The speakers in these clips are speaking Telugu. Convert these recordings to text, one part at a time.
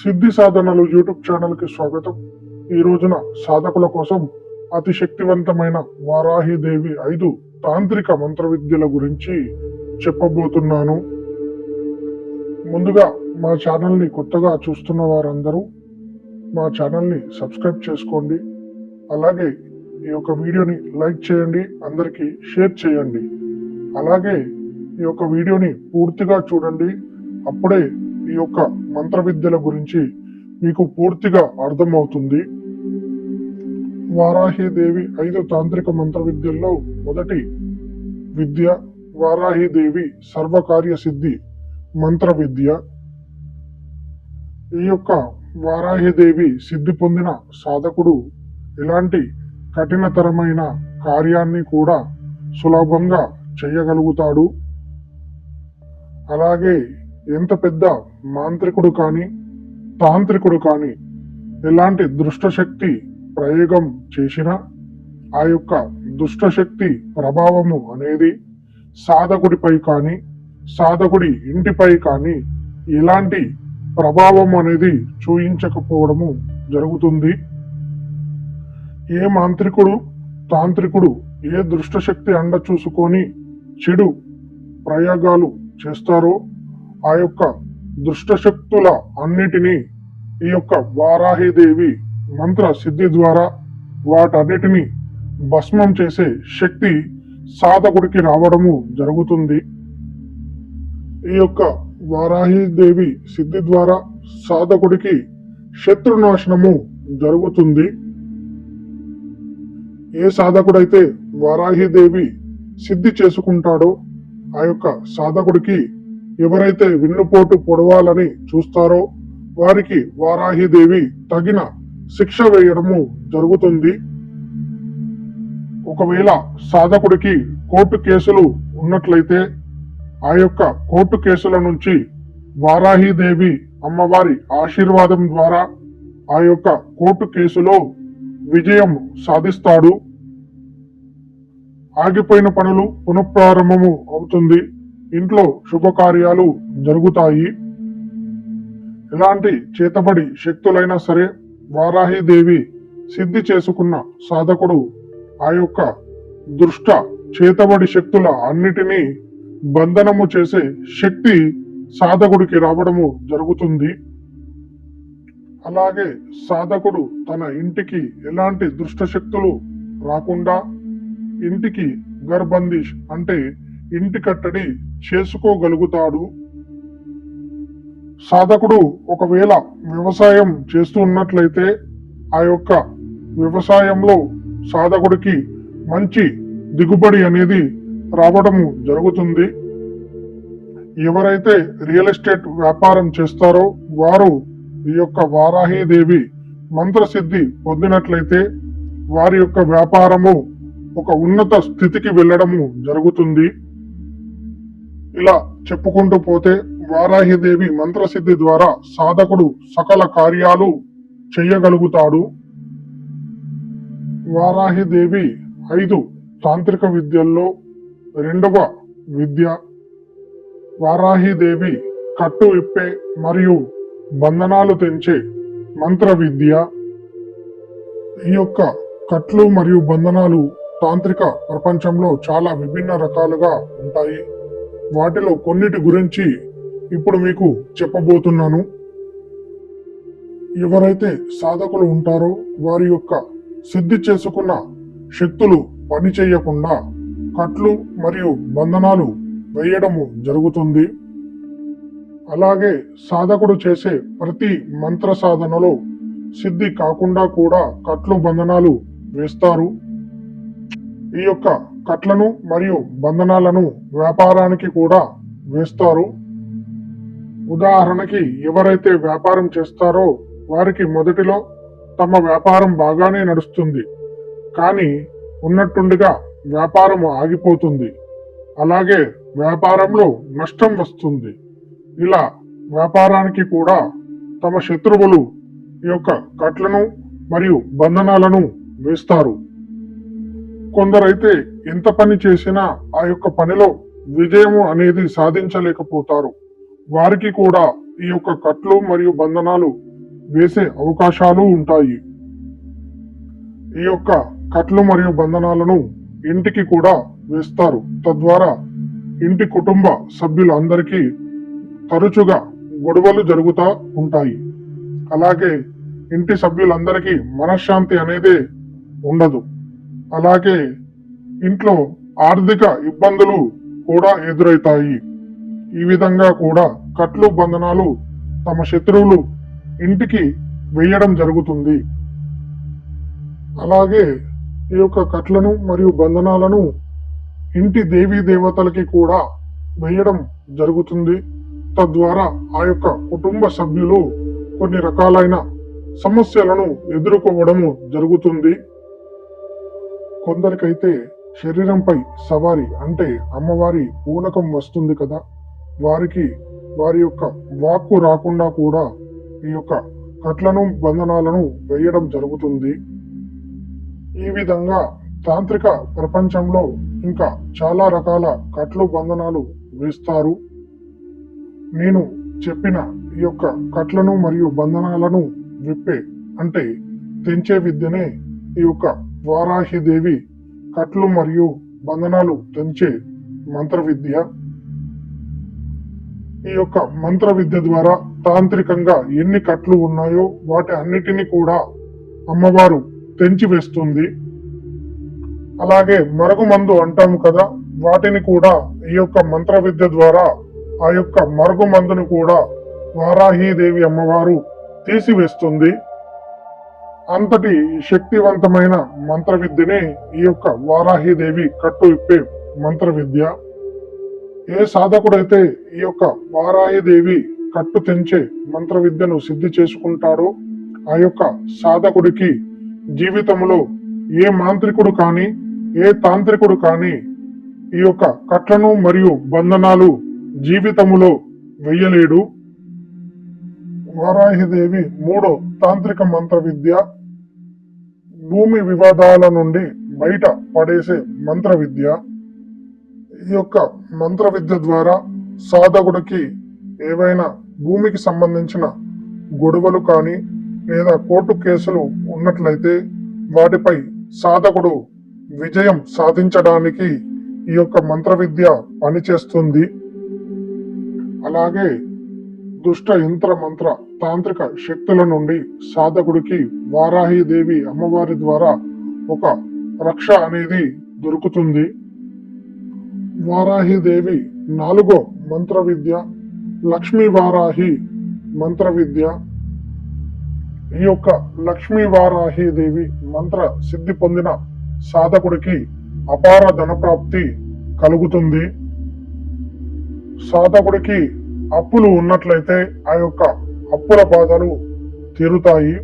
సిద్ధి సాధనలు యూట్యూబ్ ఛానల్కి స్వాగతం. ఈ రోజున సాధకుల కోసం అతి శక్తివంతమైన వారాహిదేవి ఐదు తాంత్రిక మంత్ర విద్యల గురించి చెప్పబోతున్నాను. ముందుగా మా ఛానల్ని కొత్తగా చూస్తున్న వారందరూ మా ఛానల్ని సబ్స్క్రైబ్ చేసుకోండి. అలాగే ఈ యొక్క వీడియోని లైక్ చేయండి అందరికీ షేర్ చేయండి. అలాగే ఈ యొక్క వీడియోని పూర్తిగా చూడండి. అప్పుడే ఈ యొక్క మంత్ర విద్యల గురించి మీకు పూర్తిగా అర్థమవుతుంది. వారాహిదేవి ఐదు తాంత్రిక మంత్ర విద్యల్లో మొదటి విద్య వారాహిదేవి సర్వకార్య సిద్ధి మంత్ర విద్య ఈ యొక్క వారాహిదేవి సిద్ధి పొందిన సాధకుడు ఇలాంటి కఠినతరమైన కార్యాన్ని కూడా సులభంగా చేయగలుగుతాడు. అలాగే ఎంత పెద్ద మాంత్రికుడు కానీ తాంత్రికుడు కానీ ఎలాంటి దుష్టశక్తి ప్రయోగం చేసినా ఆ యొక్క దుష్టశక్తి ప్రభావము అనేది సాధకుడిపై కానీ సాధకుడి ఇంటిపై కానీ ఎలాంటి ప్రభావం అనేది చూయించకపోవడము జరుగుతుంది. ఏ మాంత్రికుడు తాంత్రికుడు ఏ దుష్టశక్తి అండ చూసుకొని చెడు ప్రయోగాలు చేస్తారో ఆ యొక్క దుష్టశక్తుల అన్నిటినీ ఈ యొక్క వారాహిదేవి మంత్ర సిద్ధి ద్వారా వాటన్నిటిని భస్మం చేసే శక్తి సాధకుడికి రావడము జరుగుతుంది. ఈ యొక్క వారాహిదేవి సిద్ధి ద్వారా సాధకుడికి శత్రునాశనము జరుగుతుంది. ఏ సాధకుడైతే వారాహిదేవి సిద్ధి చేసుకుంటాడో ఆ యొక్క సాధకుడికి ఎవరైతే విన్నుపోటు పొడవాలని చూస్తారో వారికి వారాహిదేవి తగిన శిక్ష వేయడము జరుగుతుంది. ఒకవేళ సాధకుడికి కోర్టు కేసులు ఉన్నట్లయితే ఆ యొక్క కోర్టు కేసుల నుంచి వారాహిదేవి అమ్మవారి ఆశీర్వాదం ద్వారా ఆ యొక్క కోర్టు కేసులో విజయం సాధిస్తాడు. ఆగిపోయిన పనులు పునఃప్రారంభము అవుతుంది. ఇంట్లో శుభకార్యాలు జరుగుతాయి. ఎలాంటి చేతబడి శక్తులైనా సరే వారాహిదేవి సిద్ధి చేసుకున్న సాధకుడు ఆ యొక్క దృష్ట చేతబడి శక్తుల అన్నిటినీ బంధనము చేసే శక్తి సాధకుడికి రావడము జరుగుతుంది. అలాగే సాధకుడు తన ఇంటికి ఎలాంటి దుష్ట శక్తులు రాకుండా ఇంటికి గర్బందిష్ అంటే ఇంటి కట్టడి చేసుకోగలుగుతాడు. సాధకుడు ఒకవేళ వ్యవసాయం చేస్తూ ఉన్నట్లయితే ఆ యొక్క వ్యవసాయంలో సాధకుడికి మంచి దిగుబడి అనేది రావడము జరుగుతుంది. ఎవరైతే రియల్ ఎస్టేట్ వ్యాపారం చేస్తారో వారు ఈ యొక్క వారాహీదేవి మంత్రసిద్ధి పొందినట్లయితే వారి యొక్క వ్యాపారము ఒక ఉన్నత స్థితికి వెళ్ళడము జరుగుతుంది. ఇలా చెప్పుకుంటూ పోతే వారాహిదేవి మంత్రసిద్ధి ద్వారా సాధకుడు సకల కార్యాలు చేయగలుగుతాడు. వారాహిదేవి ఐదు తాంత్రిక విద్యల్లో రెండవ విద్య. వారాహిదేవి కట్టు ఇప్పే మరియు బంధనాలు తెంచే మంత్ర విద్య. ఈ యొక్క కట్లు మరియు బంధనాలు తాంత్రిక ప్రపంచంలో చాలా విభిన్న రకాలుగా ఉంటాయి. వాటిలో కొన్నిటి గురించి ఇప్పుడు మీకు చెప్పబోతున్నాను. ఎవరైతే సాధకులు ఉంటారో వారి యొక్క సిద్ధి చేసుకున్న శక్తులు పని చేయకుండా కట్లు మరియు బంధనాలు వేయడము జరుగుతుంది. అలాగే సాధకుడు చేసే ప్రతి మంత్ర సాధనలో సిద్ధి కాకుండా కూడా కట్లు బంధనాలు వేస్తారు. ఈ యొక్క కట్లను మరియు బంధనాలను వ్యాపారానికి కూడా వేస్తారు. ఉదాహరణకి ఎవరైతే వ్యాపారం చేస్తారో వారికి మొదటిలో తమ వ్యాపారం బాగానే నడుస్తుంది. కానీ ఉన్నట్టుండిగా వ్యాపారం ఆగిపోతుంది. అలాగే వ్యాపారంలో నష్టం వస్తుంది. ఇలా వ్యాపారానికి కూడా తమ శత్రువులు ఈ యొక్క కట్లను మరియు బంధనాలను వేస్తారు. కొందరైతే ఎంత పని చేసినా ఆ యొక్క పనిలో విజయము అనేది సాధించలేకపోతారు. వారికి కూడా ఈ యొక్క కట్లు మరియు బంధనాలు వేసే అవకాశాలు ఉంటాయి. ఈ యొక్క కట్లు మరియు బంధనాలను ఇంటికి కూడా వేస్తారు. తద్వారా ఇంటి కుటుంబ సభ్యులందరికీ తరచుగా గొడవలు జరుగుతూ ఉంటాయి. అలాగే ఇంటి సభ్యులందరికీ మనశ్శాంతి అనేది ఉండదు. అలాగే ఇంట్లో ఆర్థిక ఇబ్బందులు కూడా ఎదురవుతాయి ఈ విధంగా కూడా కట్లు బంధనాలు తమ శత్రువులు ఇంటికి వేయడం జరుగుతుంది. అలాగే ఈ యొక్క కట్లను మరియు బంధనాలను ఇంటి దేవీ దేవతలకి కూడా వేయడం జరుగుతుంది. తద్వారా ఆ యొక్క కుటుంబ సభ్యులు కొన్ని రకాలైన సమస్యలను ఎదుర్కోవడము జరుగుతుంది. కొందరికైతే శరీరంపై సవారి అంటే అమ్మవారి పూనకం వస్తుంది కదా వారికి వారి యొక్క వాక్కు రాకుండా కూడా ఈ యొక్క కట్లను బంధనాలను వేయడం జరుగుతుంది. ఈ విధంగా తాంత్రిక ప్రపంచంలో ఇంకా చాలా రకాల కట్లు బంధనాలు వేస్తారు. నేను చెప్పిన ఈ యొక్క కట్లను మరియు బంధనాలను విప్పే అంటే తెంచే విద్యనే ఈ యొక్క వారాహిదేవి కట్లు మరియు బంధనాలు తెంచే మంత్ర విద్య ఈ యొక్క మంత్ర విద్య ద్వారా తాంత్రికంగా ఎన్ని కట్లు ఉన్నాయో వాటి అన్నిటినీ కూడా అమ్మవారు తెంచి వేస్తుంది. అలాగే మరుగుమందు అంటాము కదా వాటిని కూడా ఈ యొక్క మంత్ర విద్య ద్వారా ఆ యొక్క మరుగుమందును కూడా వారాహీదేవి అమ్మవారు తీసివేస్తుంది. అంతటి శక్తివంతమైన మంత్ర విద్యనే ఈ యొక్క వారాహిదేవి కట్టు ఇప్పే మంత్ర విద్య ఏ సాధకుడైతే ఈ యొక్క వారాహిదేవి కట్టు తెంచే మంత్ర విద్యను సిద్ధి చేసుకుంటాడో ఆ యొక్క సాధకుడికి జీవితంలో ఏ మాంత్రికుడు కానీ ఏ తాంత్రికుడు కానీ ఈ యొక్క కట్లను మరియు బంధనాలు జీవితములో వెయ్యలేడు. వారాహిదేవి మూడో తాంత్రిక మంత్ర విద్య భూమి వివాదాల నుండి బయట పడేసే మంత్ర విద్య ఈ యొక్క మంత్ర విద్య ద్వారా సాధకుడికి ఏవైనా భూమికి సంబంధించిన గొడవలు కానీ లేదా కోర్టు కేసులు ఉన్నట్లయితే వాటిపై సాధకుడు విజయం సాధించడానికి ఈ యొక్క మంత్ర విద్య పనిచేస్తుంది. అలాగే దుష్ట యంత్ర మంత్ర తాంత్రిక శక్తుల నుండి సాధకుడికి వారాహిదేవి అమ్మవారి ద్వారా ఒక రక్ష అనేది దొరుకుతుంది. వారాహిదేవి నాలుగో మంత్ర విద్య లక్ష్మీ వారాహి మంత్ర విద్య ఈ యొక్క లక్ష్మీ వారాహి దేవి మంత్ర సిద్ధి పొందిన సాధకుడికి అపార ధనప్రాప్తి కలుగుతుంది. సాధకుడికి అప్పులు ఉన్నట్లయితే ఆ యొక్క అప్పుల బాధలు తీరుతాయి.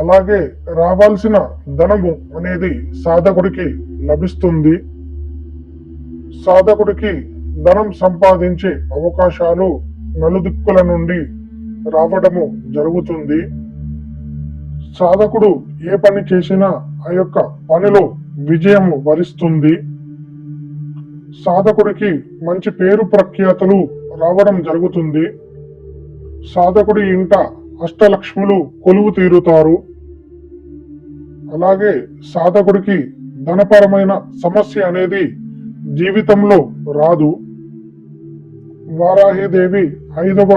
అలాగే రావాల్సిన ధనము అనేది సాధకుడికి లభిస్తుంది. సాధకుడికి ధనం సంపాదించే అవకాశాలు నలుదిక్కుల నుండి రావడము జరుగుతుంది. సాధకుడు ఏ పని చేసినా ఆ యొక్క పనిలో విజయం వరిస్తుంది. సాధకుడికి మంచి పేరు ప్రఖ్యాతులు రావడం జరుగుతుంది. సాధకుడి ఇంట అష్టలక్ష్ములు కొలువు తీరుతారు. అలాగే సాధకుడికి ధనపరమైన సమస్య అనేది జీవితంలో రాదు. వారాహిదేవి ఐదవ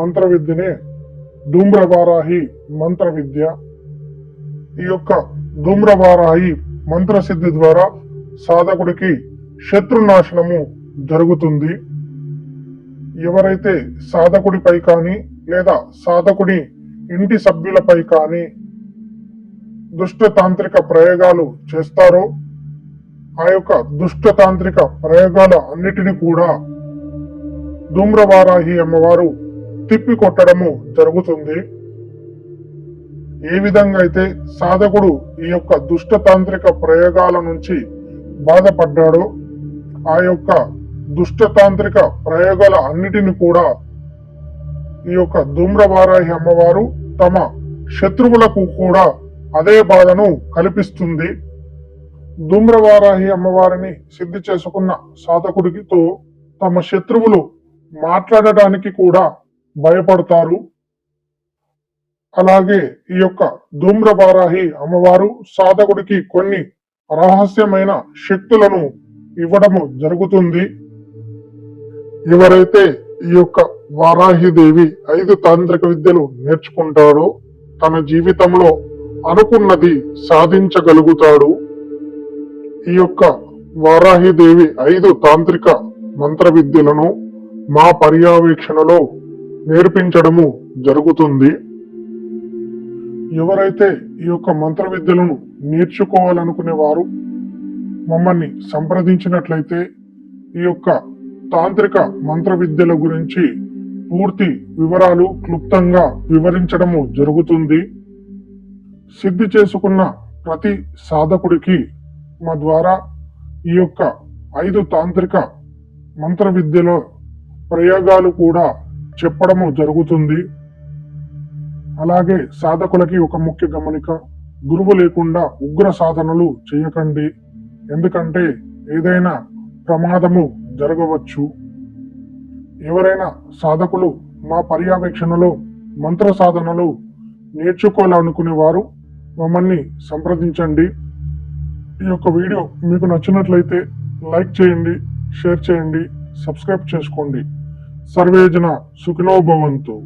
మంత్ర విద్యనే ధూమ్రవారాహి మంత్ర విద్య ఈ యొక్క ధూమ్రవారాహి మంత్రసిద్ధి ద్వారా సాధకుడికి శత్రునాశనము జరుగుతుంది. ఎవరైతే సాధకుడిపై కానీ లేదా సాధకుడి ఇంటి సభ్యులపై కానీ దుష్ట తాంత్రిక ప్రయోగాలు చేస్తారో ఆ యొక్క దుష్ట తాంత్రిక ప్రయోగాల అన్నిటిని కూడా ధూమ్రవారాహి అమ్మవారు తిప్పి కొట్టడము జరుగుతుంది. ఏ విధంగా అయితే సాధకుడు ఈ యొక్క దుష్ట తాంత్రిక ప్రయోగాల నుంచి బాధపడ్డాడో ఆ యొక్క దుష్ట తాంత్రిక ప్రయోగాల అన్నిటిని కూడా ఈ యొక్క ధూమ్రవారాహి అమ్మవారు తమ శత్రువులకు కూడా అదే బాధను కల్పిస్తుంది. ధూమ్రవారాహి అమ్మవారిని సిద్ధి చేసుకున్న సాధకుడితో తమ శత్రువులు మాట్లాడడానికి కూడా భయపడతారు. అలాగే ఈ యొక్క ధూమ్రవారాహి అమ్మవారు సాధకుడికి కొన్ని రహస్యమైన శక్తులను ఇవ్వడము జరుగుతుంది. ఎవరైతే ఈ యొక్క వారాహి దేవి ఐదు తాంత్రిక విద్యలు నేర్చుకుంటాడో తన జీవితంలో అనుకున్నది సాధించగలుగుతాడు. ఈ యొక్క వారాహి దేవి ఐదు తాంత్రిక మంత్ర విద్యలను మా పర్యవేక్షణలో నేర్పించడము జరుగుతుంది. ఎవరైతే ఈ యొక్క మంత్ర విద్యలను నేర్చుకోవాలనుకునే వారు మమ్మల్ని సంప్రదించినట్లయితే ఈ యొక్క తాంత్రిక మంత్ర విద్యల గురించి పూర్తి వివరాలు క్లుప్తంగా వివరించడము జరుగుతుంది. సిద్ధి చేసుకున్న ప్రతి సాధకుడికి మా ద్వారా ఈ యొక్క ఐదు తాంత్రిక మంత్ర విద్యలో ప్రయోగాలు కూడా చెప్పడము జరుగుతుంది. అలాగే సాధకులకి ఒక ముఖ్య గమనిక గురువు లేకుండా ఉగ్ర సాధనలు చేయకండి. ఎందుకంటే ఏదైనా ప్రమాదము జరగవచ్చు. ఎవరైనా సాధకులు మా పర్యవేక్షణలో మంత్ర సాధనలు నేర్చుకోవాలనుకునే వారు మమ్మల్ని సంప్రదించండి. ఈ యొక్క వీడియో మీకు నచ్చినట్లయితే లైక్ చేయండి షేర్ చేయండి సబ్స్క్రైబ్ చేసుకోండి. సర్వేజన సుఖినో భవంతు.